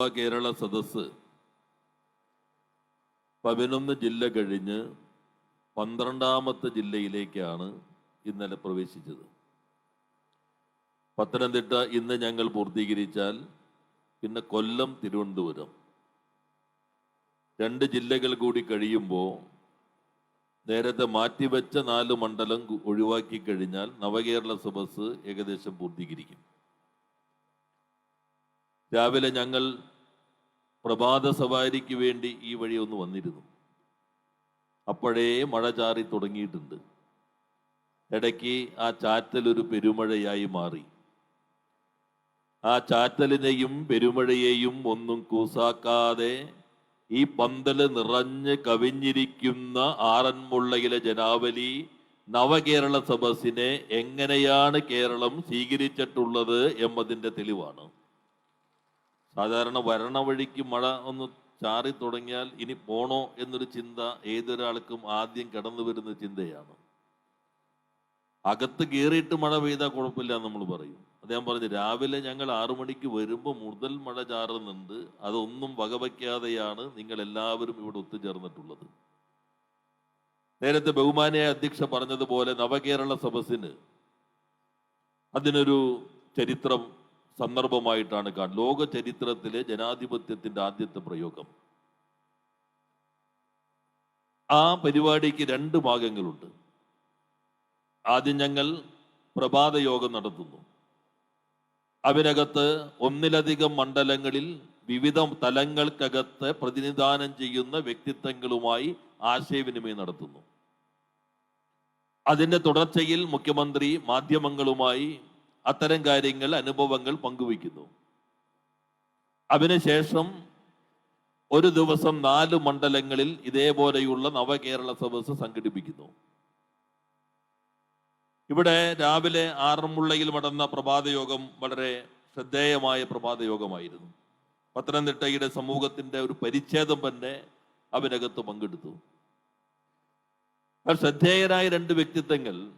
കേരള സദസ് പതിനൊന്ന് ജില്ല കഴിഞ്ഞ് പന്ത്രണ്ടാമത്തെ ജില്ലയിലേക്കാണ് ഇന്നലെ പ്രവേശിച്ചത്. പത്തനംതിട്ട ഇന്ന് ഞങ്ങൾ പൂർത്തീകരിച്ചാൽ പിന്നെ കൊല്ലം തിരുവനന്തപുരം. രണ്ട് ജില്ലകൾ കൂടി കഴിയുമ്പോൾ നേരത്തെ മാറ്റിവെച്ച നാല് മണ്ഡലം ഒഴിവാക്കി കഴിഞ്ഞാൽ നവകേരള സദസ് ഏകദേശം പൂർത്തീകരിക്കും. രാവിലെ ഞങ്ങൾ പ്രഭാത സവാരിക്ക് വേണ്ടി ഈ വഴി ഒന്ന് വന്നിരുന്നു. അപ്പോഴേ മഴ ചാറി തുടങ്ങിയിട്ടുണ്ട്. ഇടയ്ക്ക് ആ ചാറ്റൽ ഒരു പെരുമഴയായി മാറി. ആ ചാറ്റലിനെയും പെരുമഴയെയും ഒന്നും കൂസാക്കാതെ ഈ പന്തൽ നിറഞ്ഞ് കവിഞ്ഞിരിക്കുന്ന ആറന്മുള്ളയിലെ ജനാവലി നവകേരള സബസിനെ എങ്ങനെയാണ് കേരളം സ്വീകരിച്ചിട്ടുള്ളത് എന്നതിന്റെ തെളിവാണ്. സാധാരണ വരണ വഴിക്ക് മഴ ഒന്ന് ചാറി തുടങ്ങിയാൽ ഇനി പോണോ എന്നൊരു ചിന്ത ഏതൊരാൾക്കും ആദ്യം കടന്നു വരുന്ന ചിന്തയാണ്. അകത്ത് കയറിയിട്ട് മഴ പെയ്താൽ കുഴപ്പമില്ല നമ്മൾ പറയും. അദ്ദേഹം പറഞ്ഞു രാവിലെ ഞങ്ങൾ ആറു മണിക്ക് വരുമ്പോൾ മുതൽ മഴ ചാറുന്നുണ്ട്. അതൊന്നും വകവയ്ക്കാതെയാണ് നിങ്ങൾ എല്ലാവരും ഇവിടെ ഒത്തുചേർന്നിട്ടുള്ളത്. നേരത്തെ ബഹുമാനിയായ അധ്യക്ഷ പറഞ്ഞതുപോലെ നവകേരള സദസ്സിന് അതിനൊരു ചരിത്രം സന്ദർഭമായിട്ടാണ് കാണുന്നത്. ലോക ചരിത്രത്തിലെ ജനാധിപത്യത്തിന്റെ ആദ്യത്തെ പ്രയോഗം. ആ പരിപാടിക്ക് രണ്ട് ഭാഗങ്ങളുണ്ട്. ആദ്യം ഞങ്ങൾ പ്രഭാത യോഗം നടത്തുന്നു. അതിനകത്ത് ഒന്നിലധികം മണ്ഡലങ്ങളിൽ വിവിധ തലങ്ങൾക്കകത്ത് പ്രതിനിധാനം ചെയ്യുന്ന വ്യക്തിത്വങ്ങളുമായി ആശയവിനിമയം നടത്തുന്നു. അതിന്റെ തുടർച്ചയിൽ മുഖ്യമന്ത്രി മാധ്യമങ്ങളുമായി അത്തരം കാര്യങ്ങൾ അനുഭവങ്ങൾ പങ്കുവയ്ക്കുന്നു. അതിനുശേഷം ഒരു ദിവസം നാല് മണ്ഡലങ്ങളിൽ ഇതേപോലെയുള്ള നവകേരള സദസ് സംഘടിപ്പിക്കുന്നു. ഇവിടെ രാവിലെ ആറന്മുള്ളയിൽ നടന്ന പ്രഭാതയോഗം വളരെ ശ്രദ്ധേയമായ പ്രഭാതയോഗമായിരുന്നു. പത്തനംതിട്ടയുടെ സമൂഹത്തിന്റെ ഒരു പരിച്ഛേദം തന്നെ അവനകത്ത് പങ്കെടുത്തു. ശ്രദ്ധേയരായ രണ്ട് വ്യക്തിത്വങ്ങൾ.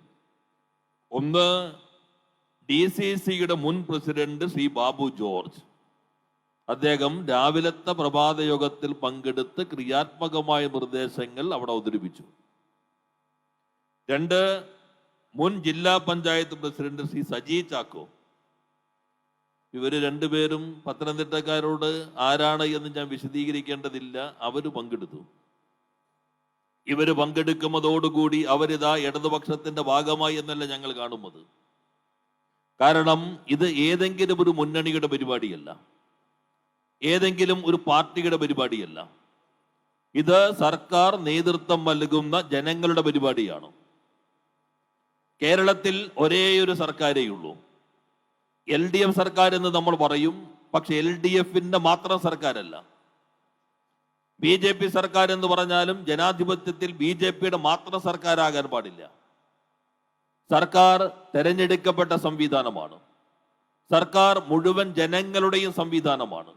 ഒന്ന് ഡി സി സിയുടെ മുൻ പ്രസിഡന്റ് ശ്രീ ബാബു ജോർജ്. അദ്ദേഹം രാവിലത്തെ പ്രഭാത യോഗത്തിൽ പങ്കെടുത്ത് ക്രിയാത്മകമായ നിർദ്ദേശങ്ങൾ അവിടെ അവതരിപ്പിച്ചു. രണ്ട് മുൻ ജില്ലാ പഞ്ചായത്ത് പ്രസിഡന്റ് ശ്രീ സജി ചാക്കോ. ഇവർ രണ്ടുപേരും പത്തനംതിട്ടക്കാരോട് ആരാണ് എന്ന് ഞാൻ വിശദീകരിക്കേണ്ടതില്ല അവർ പങ്കെടുത്തു. ഇവർ പങ്കെടുക്കുന്നതോടുകൂടി അവരിതാ ഇടതുപക്ഷത്തിന്റെ ഭാഗമായി എന്നല്ല ഞങ്ങൾ കാണുന്നത്. കാരണം ഇത് ഏതെങ്കിലും ഒരു മുന്നണിയുടെ പരിപാടിയല്ല. ഏതെങ്കിലും ഒരു പാർട്ടിയുടെ പരിപാടിയല്ല. ഇത് സർക്കാർ നേതൃത്വം നൽകുന്ന ജനങ്ങളുടെ പരിപാടിയാണ്. കേരളത്തിൽ ഒരേ ഒരു സർക്കാരേ ഉള്ളൂ. എൽ ഡി എഫ് സർക്കാർ എന്ന് നമ്മൾ പറയും പക്ഷെ എൽ ഡി എഫിന്റെ മാത്രം സർക്കാരല്ല. ബി ജെ പി സർക്കാർ എന്ന് പറഞ്ഞാലും ജനാധിപത്യത്തിൽ ബി ജെ പിയുടെ മാത്രം സർക്കാരാകാൻ പാടില്ല. സർക്കാർ തെരഞ്ഞെടുക്കപ്പെട്ട സംവിധാനമാണ്. സർക്കാർ മുഴുവൻ ജനങ്ങളുടെയും സംവിധാനമാണ്.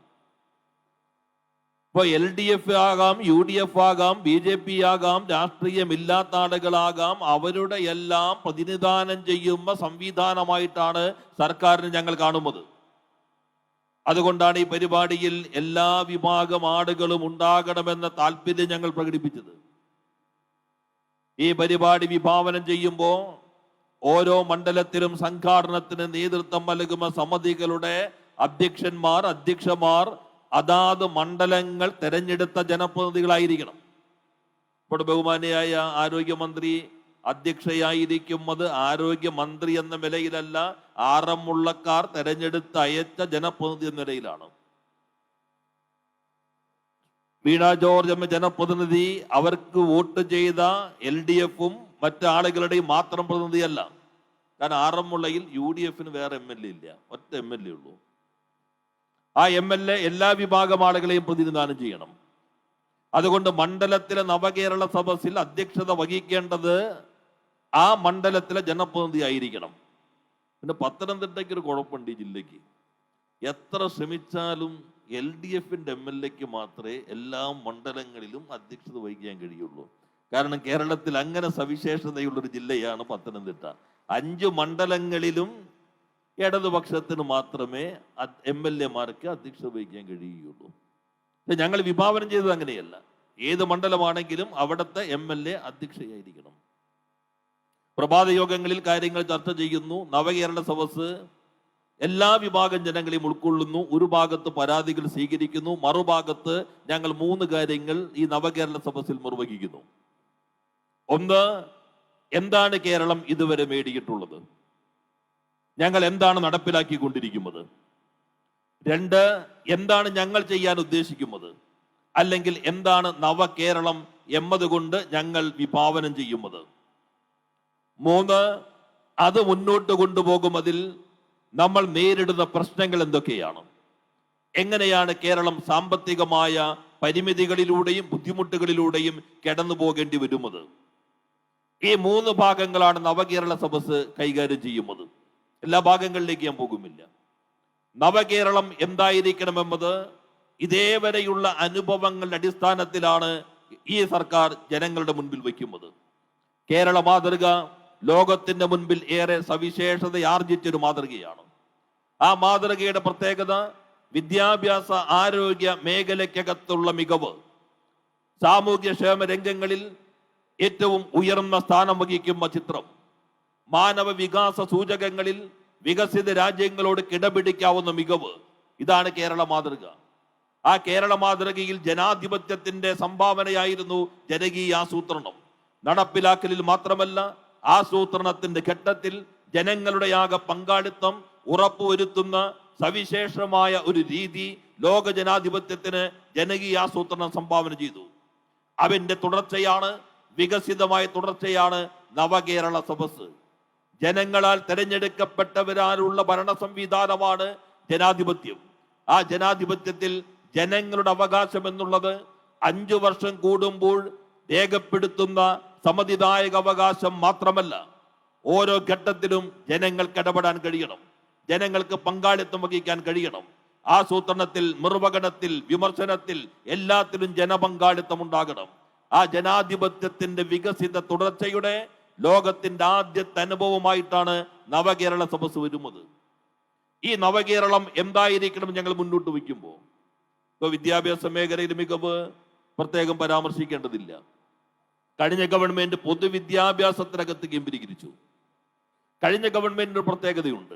ഇപ്പൊ എൽ ഡി എഫ് ആകാം യു ഡി എഫ് ആകാം ബി ജെ പി ആകാം രാഷ്ട്രീയമില്ലാത്ത ആളുകളാകാം അവരുടെ എല്ലാം പ്രതിനിധാനം ചെയ്യുന്ന സംവിധാനമായിട്ടാണ് സർക്കാരിന് ഞങ്ങൾ കാണുന്നത്. അതുകൊണ്ടാണ് ഈ പരിപാടിയിൽ എല്ലാ വിഭാഗം ആളുകളും ഉണ്ടാകണമെന്ന താല്പര്യം ഞങ്ങൾ പ്രകടിപ്പിച്ചത്. ഈ പരിപാടി വിഭാവനം ചെയ്യുമ്പോൾ ഓരോ മണ്ഡലത്തിലും സംഘാടനത്തിന് നേതൃത്വം നൽകുന്ന സമിതികളുടെ അധ്യക്ഷന്മാർ അധ്യക്ഷമാർ അതാത് മണ്ഡലങ്ങൾ തെരഞ്ഞെടുത്ത ജനപ്രതിനിധികളായിരിക്കണം. ഇപ്പോൾ ബഹുമാനിയായ ആരോഗ്യമന്ത്രി അധ്യക്ഷയായിരിക്കുന്നത് ആരോഗ്യമന്ത്രി എന്ന നിലയിലല്ല ആറന്മുള്ളക്കാർ തെരഞ്ഞെടുത്ത് അയച്ച ജനപ്രതിനിധി എന്ന നിലയിലാണ്. വീണ ജോർജ് എന്ന ജനപ്രതിനിധി അവർക്ക് വോട്ട് ചെയ്ത എൽ ഡി എഫും മറ്റാളുകളുടെയും മാത്രം പ്രതിനിധിയല്ല. കാരണം ആറന്മുളയിൽ യു ഡി എഫിന് വേറെ എം എൽ എ ഇല്ല. ഒറ്റ എം എൽ എ ഉള്ളൂ. ആ എം എൽ എ എല്ലാ വിഭാഗം ആളുകളെയും പ്രതിനിധാനം ചെയ്യണം. അതുകൊണ്ട് മണ്ഡലത്തിലെ നവകേരള സദസ്സിൽ അധ്യക്ഷത വഹിക്കേണ്ടത് ആ മണ്ഡലത്തിലെ ജനപ്രതിനിധി ആയിരിക്കണം പിന്നെ പത്തനംതിട്ടയ്ക്ക് ഒരു കുഴപ്പമുണ്ട് ഈ ജില്ലയ്ക്ക്. എത്ര ശ്രമിച്ചാലും എൽ ഡി എഫിന്റെ എം എൽ എക്ക് മാത്രമേ എല്ലാ മണ്ഡലങ്ങളിലും അധ്യക്ഷത വഹിക്കാൻ കഴിയുള്ളൂ. കാരണം കേരളത്തിൽ അങ്ങനെ സവിശേഷതയുള്ളൊരു ജില്ലയാണ് പത്തനംതിട്ട. അഞ്ച് മണ്ഡലങ്ങളിലും ഇടതുപക്ഷത്തിന് മാത്രമേ എം എൽ എമാർക്ക് അധ്യക്ഷത വഹിക്കാൻ കഴിയുകയുള്ളൂ. ഞങ്ങൾ വിഭാവനം ചെയ്തത് അങ്ങനെയല്ല. ഏത് മണ്ഡലമാണെങ്കിലും അവിടുത്തെ എം എൽ എ അധ്യക്ഷയായിരിക്കണം. പ്രഭാത യോഗങ്ങളിൽ കാര്യങ്ങൾ ചർച്ച ചെയ്യുന്നു. നവകേരള സദസ് എല്ലാ വിഭാഗം ജനങ്ങളെയും ഉൾക്കൊള്ളുന്നു. ഒരു ഭാഗത്ത് പരാതികൾ സ്വീകരിക്കുന്നു. മറുഭാഗത്ത് ഞങ്ങൾ മൂന്ന് കാര്യങ്ങൾ ഈ നവകേരള സദസ്സിൽ നിർവഹിക്കുന്നു. ഒന്ന് എന്താണ് കേരളം ഇതുവരെ നേടിയിട്ടുള്ളത്? ഞങ്ങൾ എന്താണ് നടപ്പിലാക്കിക്കൊണ്ടിരിക്കുന്നത്? രണ്ട് എന്താണ് ഞങ്ങൾ ചെയ്യാൻ ഉദ്ദേശിക്കുന്നത്? അല്ലെങ്കിൽ എന്താണ് നവകേരളം എന്നതുകൊണ്ട് ഞങ്ങൾ വിഭാവനം ചെയ്യുന്നത്? മൂന്ന് അത് മുന്നോട്ട് കൊണ്ടുപോകുന്നതിൽ നമ്മൾ നേരിടുന്ന പ്രശ്നങ്ങൾ എന്തൊക്കെയാണ്? എങ്ങനെയാണ് കേരളം സാമ്പത്തികമായ പരിമിതികളിലൂടെയും ബുദ്ധിമുട്ടുകളിലൂടെയും കടന്നു പോകേണ്ടി വരുന്നത്? ഈ മൂന്ന് ഭാഗങ്ങളാണ് നവകേരള സദസ് കൈകാര്യം ചെയ്യുന്നത്. എല്ലാ ഭാഗങ്ങളിലേക്ക് ഞാൻ പോകുമില്ല. നവകേരളം എന്തായിരിക്കണമെന്നത് ഇതേവരെയുള്ള അനുഭവങ്ങളുടെ അടിസ്ഥാനത്തിലാണ് ഈ സർക്കാർ ജനങ്ങളുടെ മുൻപിൽ വയ്ക്കുന്നത്. കേരള മാതൃക ലോകത്തിന്റെ മുൻപിൽ ഏറെ സവിശേഷത ആർജിച്ചൊരു മാതൃകയാണ്. ആ മാതൃകയുടെ പ്രത്യേകത വിദ്യാഭ്യാസ ആരോഗ്യ മേഖലയ്ക്കകത്തുള്ള മികവ്. സാമൂഹ്യക്ഷേമ രംഗങ്ങളിൽ ഏറ്റവും ഉയർന്ന സ്ഥാനം വഹിക്കുന്ന ചിത്രം. മാനവ വികാസ സൂചകങ്ങളിൽ വികസിത രാജ്യങ്ങളോട് കിടപിടിക്കാവുന്ന മികവ്. ഇതാണ് കേരള മാതൃക. ആ കേരള മാതൃകയിൽ ജനാധിപത്യത്തിന്റെ സംഭാവനയായിരുന്നു ജനകീയ ആസൂത്രണം. നടപ്പിലാക്കലിൽ മാത്രമല്ല ആസൂത്രണത്തിന്റെ ഘട്ടത്തിൽ ജനങ്ങളുടെ ആകെ പങ്കാളിത്തം ഉറപ്പുവരുത്തുന്ന സവിശേഷമായ ഒരു രീതി ലോക ജനാധിപത്യത്തിന് ജനകീയ ആസൂത്രണം സംഭാവന ചെയ്തു. അവന്റെ തുടർച്ചയാണ് വികസിതമായ തുടർച്ചയാണ് നവകേരള സദസ് ജനങ്ങളാൽ തെരഞ്ഞെടുക്കപ്പെട്ടവരാലുള്ള ഭരണ സംവിധാനമാണ് ജനാധിപത്യം. ആ ജനാധിപത്യത്തിൽ ജനങ്ങളുടെ അവകാശം എന്നുള്ളത് അഞ്ചു വർഷം കൂടുമ്പോൾ രേഖപ്പെടുത്തുന്ന സമ്മതിദായക അവകാശം മാത്രമല്ല ഓരോ ഘട്ടത്തിലും ജനങ്ങൾക്ക് ഇടപെടാൻ കഴിയണം ജനങ്ങൾക്ക് പങ്കാളിത്തം വഹിക്കാൻ കഴിയണം. ആസൂത്രണത്തിൽ നിർവഹണത്തിൽ വിമർശനത്തിൽ എല്ലാത്തിലും ജനപങ്കാളിത്തം ഉണ്ടാകണം. ആ ജനാധിപത്യത്തിന്റെ വികസിത തുടർച്ചയുടെ ലോകത്തിന്റെ ആദ്യത്തെ അനുഭവമായിട്ടാണ് നവകേരള സദസ് വരുന്നത് ഈ നവകേരളം എന്തായിരിക്കണം ഞങ്ങൾ മുന്നോട്ട് വയ്ക്കുമ്പോൾ ഇപ്പൊ വിദ്യാഭ്യാസ മേഖലയിൽ മികവ് പ്രത്യേകം പരാമർശിക്കേണ്ടതില്ല. കഴിഞ്ഞ ഗവൺമെന്റ് പൊതുവിദ്യാഭ്യാസത്തിനകത്ത് കേന്ദ്രീകരിച്ചു. കഴിഞ്ഞ ഗവൺമെന്റിന് ഒരു പ്രത്യേകതയുണ്ട്.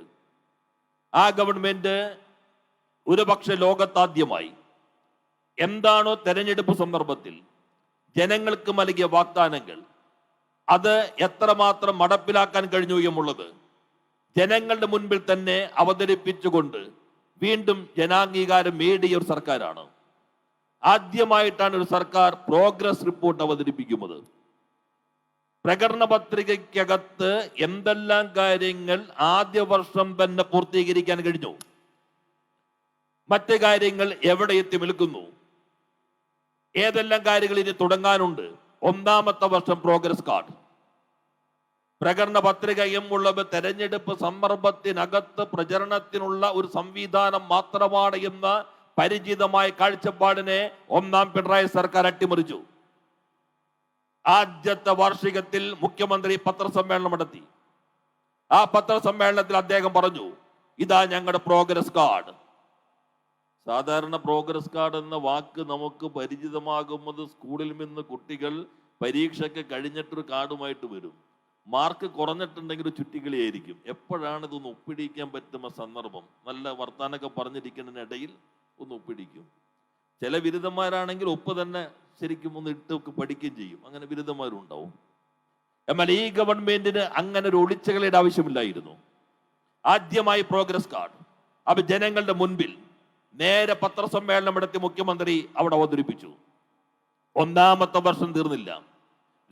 ആ ഗവൺമെന്റ് ഒരുപക്ഷെ ലോകത്താദ്യമായി. എന്താണോ തെരഞ്ഞെടുപ്പ് സന്ദർഭത്തിൽ ജനങ്ങൾക്ക് നൽകിയ വാഗ്ദാനങ്ങൾ. അത് എത്രമാത്രം മടപ്പിലാക്കാൻ കഴിഞ്ഞു എന്നുള്ളത് ജനങ്ങളുടെ മുൻപിൽ തന്നെ അവതരിപ്പിച്ചുകൊണ്ട് വീണ്ടും ജനാംഗീകാരം നേടിയ ഒരു സർക്കാരാണ്. ആദ്യമായിട്ടാണ് ഒരു സർക്കാർ പ്രോഗ്രസ് റിപ്പോർട്ട് അവതരിപ്പിക്കുന്നത്. പ്രകടന പത്രികയ്ക്കകത്ത് എന്തെല്ലാം കാര്യങ്ങൾ ആദ്യ വർഷം തന്നെ പൂർത്തീകരിക്കാൻ കഴിഞ്ഞു? മറ്റു കാര്യങ്ങൾ എവിടെ എത്തി നിൽക്കുന്നു? ഏതെല്ലാം കാര്യങ്ങൾ ഇനി തുടങ്ങാനുണ്ട്? ഒന്നാമത്തെ വർഷം പ്രോഗ്രസ് കാർഡ് പ്രകടന പത്രികയും ഉള്ളത് തെരഞ്ഞെടുപ്പ് സന്ദർഭത്തിനകത്ത് പ്രചരണത്തിനുള്ള ഒരു സംവിധാനം മാത്രമാണ് എന്ന പരിചിതമായ കാഴ്ചപ്പാടിനെ ഒന്നാം പിണറായി സർക്കാർ അട്ടിമറിച്ചു. ആദ്യത്തെ വാർഷികത്തിൽ മുഖ്യമന്ത്രി പത്രസമ്മേളനം നടത്തി. ആ പത്രസമ്മേളനത്തിൽ അദ്ദേഹം പറഞ്ഞു ഇതാ ഞങ്ങളുടെ പ്രോഗ്രസ് കാർഡ് സാധാരണ പ്രോഗ്രസ് കാർഡ് എന്ന വാക്ക് നമുക്ക് പരിചിതമാകുന്നത് സ്കൂളിൽ നിന്ന് കുട്ടികൾ പരീക്ഷയ്ക്ക് കഴിഞ്ഞിട്ടൊരു കാർഡുമായിട്ട് വരും. മാർക്ക് കുറഞ്ഞിട്ടുണ്ടെങ്കിൽ ഒരു ചുറ്റിക്കളിയായിരിക്കും. എപ്പോഴാണ് ഇതൊന്ന് ഒപ്പിടിക്കാൻ പറ്റുന്ന സന്ദർഭം? നല്ല വർത്താനൊക്കെ പറഞ്ഞിരിക്കുന്നതിനിടയിൽ ഒന്ന് ഒപ്പിടിക്കും. ചില ബിരുദന്മാരാണെങ്കിൽ ഒപ്പ് തന്നെ ശരിക്കും ഒന്ന് ഇട്ട് പഠിക്കുകയും ചെയ്യും. അങ്ങനെ ബിരുദന്മാരുണ്ടാവും. എന്നാൽ ഈ ഗവൺമെന്റിന് അങ്ങനെ ഒരു ഒളിച്ചകളുടെ ആവശ്യമില്ലായിരുന്നു. ആദ്യമായി പ്രോഗ്രസ് കാർഡ് അപ്പൊ ജനങ്ങളുടെ മുൻപിൽ നേരെ പത്രസമ്മേളനം നടത്തി മുഖ്യമന്ത്രി അവിടെ അവതരിപ്പിച്ചു. ഒന്നാമത്തെ വർഷം തീർന്നില്ല.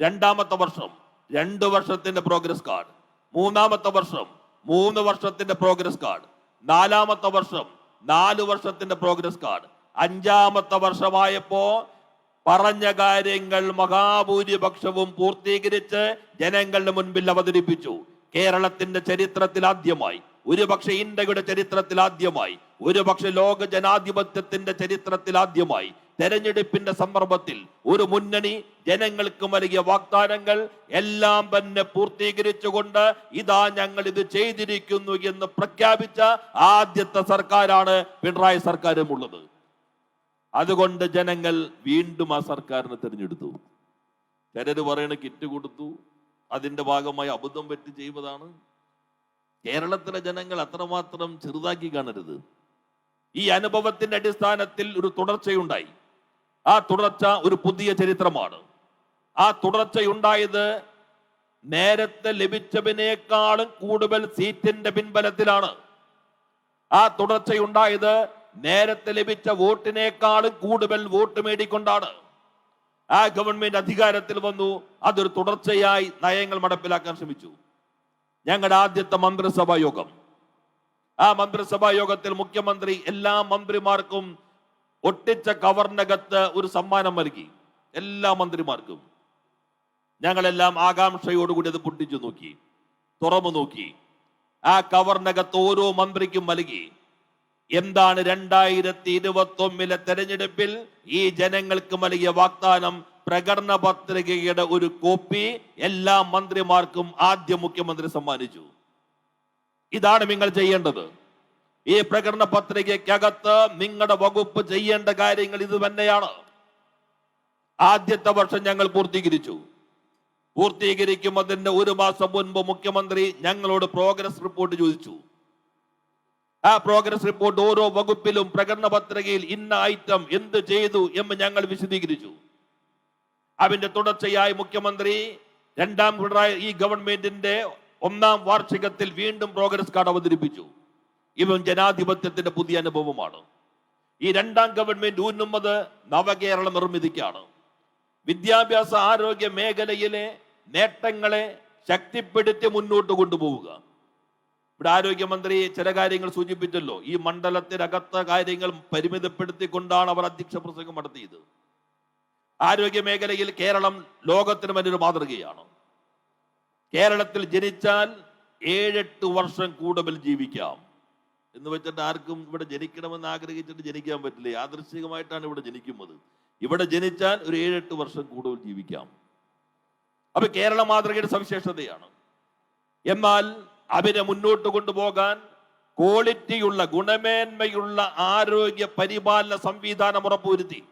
രണ്ടാമത്തെ വർഷം രണ്ട് വർഷത്തിന്റെ പ്രോഗ്രസ് കാർഡ് മൂന്നാമത്തെ വർഷം മൂന്ന് വർഷത്തിന്റെ പ്രോഗ്രസ് കാർഡ് നാലാമത്തെ വർഷം നാല് വർഷത്തിന്റെ പ്രോഗ്രസ് കാർഡ് അഞ്ചാമത്തെ വർഷമായപ്പോ പറഞ്ഞ കാര്യങ്ങൾ മഹാഭൂരിപക്ഷവും പൂർത്തീകരിച്ച് ജനങ്ങളുടെ മുൻപിൽ അവതരിപ്പിച്ചു. കേരളത്തിന്റെ ചരിത്രത്തിൽ ആദ്യമായി. ഒരുപക്ഷെ ഇന്ത്യയുടെ ചരിത്രത്തിൽ ആദ്യമായി. ഒരുപക്ഷെ ലോക ജനാധിപത്യത്തിന്റെ ചരിത്രത്തിൽ ആദ്യമായി തെരഞ്ഞെടുപ്പിന്റെ സന്ദർഭത്തിൽ ഒരു മുന്നണി ജനങ്ങൾക്ക് നൽകിയ വാഗ്ദാനങ്ങൾ എല്ലാം തന്നെ പൂർത്തീകരിച്ചുകൊണ്ട് ഇതാ ഞങ്ങൾ ഇത് ചെയ്തിരിക്കുന്നു എന്ന് പ്രഖ്യാപിച്ച ആദ്യത്തെ സർക്കാരാണ് പിണറായി സർക്കാരും ഉള്ളത്. അതുകൊണ്ട് ജനങ്ങൾ വീണ്ടും ആ സർക്കാരിനെ തിരഞ്ഞെടുത്തു. ചിലര് പറയണ കിറ്റ് കൊടുത്തു. അതിന്റെ ഭാഗമായി അബദ്ധം പറ്റി ചെയ്യുന്നതാണ് കേരളത്തിലെ ജനങ്ങൾ അത്രമാത്രം ചെറുതാക്കി കാണരുത്. ഈ അനുഭവത്തിന്റെ അടിസ്ഥാനത്തിൽ ഒരു തുടർച്ചയുണ്ടായി. ആ തുടർച്ച ഒരു പുതിയ ചരിത്രമാണ്. ആ തുടർച്ചയുണ്ടായത് നേരത്തെ ലഭിച്ചതിനേക്കാളും കൂടുതൽ സീറ്റിന്റെ പിൻബലത്തിലാണ്. ആ തുടർച്ചയുണ്ടായത് നേരത്തെ ലഭിച്ച വോട്ടിനേക്കാളും കൂടുതൽ വോട്ട് മേടിക്കൊണ്ടാണ് ആ ഗവൺമെന്റ് അധികാരത്തിൽ വന്നു അതൊരു തുടർച്ചയായി നയങ്ങൾ നടപ്പിലാക്കാൻ ശ്രമിച്ചു. ഞങ്ങളുടെ ആദ്യത്തെ മന്ത്രിസഭാ യോഗം. ആ മന്ത്രിസഭാ യോഗത്തിൽ മുഖ്യമന്ത്രി എല്ലാ മന്ത്രിമാർക്കും ഒട്ടിച്ച കവറിനകത്ത് ഒരു സമ്മാനം നൽകി. എല്ലാ മന്ത്രിമാർക്കും. ഞങ്ങളെല്ലാം ആകാംക്ഷയോടുകൂടി അത് പൊട്ടിച്ചു നോക്കി. തുറന്നു നോക്കി. ആ കവറിനകത്ത് ഓരോ മന്ത്രിക്കും നൽകി. എന്താണ് രണ്ടായിരത്തി ഇരുപത്തി ഒന്നിലെ തെരഞ്ഞെടുപ്പിൽ ഈ ജനങ്ങൾക്ക് നൽകിയ വാഗ്ദാനം? പ്രകടന പത്രികയുടെ ഒരു കോപ്പി എല്ലാ മന്ത്രിമാർക്കും ആദ്യ മുഖ്യമന്ത്രി സമ്മാനിച്ചു. ഇതാണ് നിങ്ങൾ ചെയ്യേണ്ടത്. ഈ പ്രകടന പത്രികയ്ക്കകത്ത് നിങ്ങളുടെ വകുപ്പ് ചെയ്യേണ്ട കാര്യങ്ങൾ ഇത് തന്നെയാണ്. ആദ്യത്തെ വർഷം ഞങ്ങൾ പൂർത്തീകരിച്ചു. പൂർത്തീകരിക്കുന്നതിന്റെ ഒരു മാസം മുൻപ് മുഖ്യമന്ത്രി ഞങ്ങളോട് പ്രോഗ്രസ് റിപ്പോർട്ട് ചോദിച്ചു. ആ പ്രോഗ്രസ് റിപ്പോർട്ട് ഓരോ വകുപ്പിലും പ്രകടന പത്രികയിൽ ഇന്ന ഐറ്റം എന്ത് ചെയ്തു എന്ന് ഞങ്ങൾ വിശദീകരിച്ചു. അതിന്റെ തുടർച്ചയായി മുഖ്യമന്ത്രി രണ്ടാം പിണറായി ഈ ഗവൺമെന്റിന്റെ ഒന്നാം വാർഷികത്തിൽ വീണ്ടും പ്രോഗ്രസ് കാർഡ് അവതരിപ്പിച്ചു. ഇവൻ ജനാധിപത്യത്തിന്റെ പുതിയ അനുഭവമാണ്. ഈ രണ്ടാം ഗവൺമെന്റ് ഊന്നുന്നത് നവകേരള നിർമ്മിതിക്കാണ്. വിദ്യാഭ്യാസ ആരോഗ്യ മേഖലയിലെ നേട്ടങ്ങളെ ശക്തിപ്പെടുത്തി മുന്നോട്ട് കൊണ്ടുപോവുക. ഇവിടെ ആരോഗ്യമന്ത്രി ചില കാര്യങ്ങൾ സൂചിപ്പിച്ചല്ലോ. ഈ മണ്ഡലത്തിനകത്ത കാര്യങ്ങൾ പരിമിതപ്പെടുത്തിക്കൊണ്ടാണ് അവർ അധ്യക്ഷ പ്രസംഗം നടത്തിയത്. ആരോഗ്യ മേഖലയിൽ കേരളം ലോകത്തിന് മറ്റൊരു മാതൃകയാണ്. കേരളത്തിൽ ജനിച്ചാൽ ഏഴെട്ട് വർഷം കൂടുതൽ ജീവിക്കാം. എന്ന് വെച്ചിട്ട് ആർക്കും ഇവിടെ ജനിക്കണമെന്ന് ആഗ്രഹിച്ചിട്ട് ജനിക്കാൻ പറ്റില്ല. യാദൃശികമായിട്ടാണ് ഇവിടെ ജനിക്കുന്നത്. ഇവിടെ ജനിച്ചാൽ ഒരു ഏഴെട്ട് വർഷം കൂടുതൽ ജീവിക്കാം. അപ്പൊ കേരള മാതൃകയുടെ സവിശേഷതയാണ്. എന്നാൽ അവരെ മുന്നോട്ട് കൊണ്ടുപോകാൻ ക്വാളിറ്റിയുള്ള ഗുണമേന്മയുള്ള ആരോഗ്യ പരിപാലന സംവിധാനം ഉറപ്പുവരുത്തി.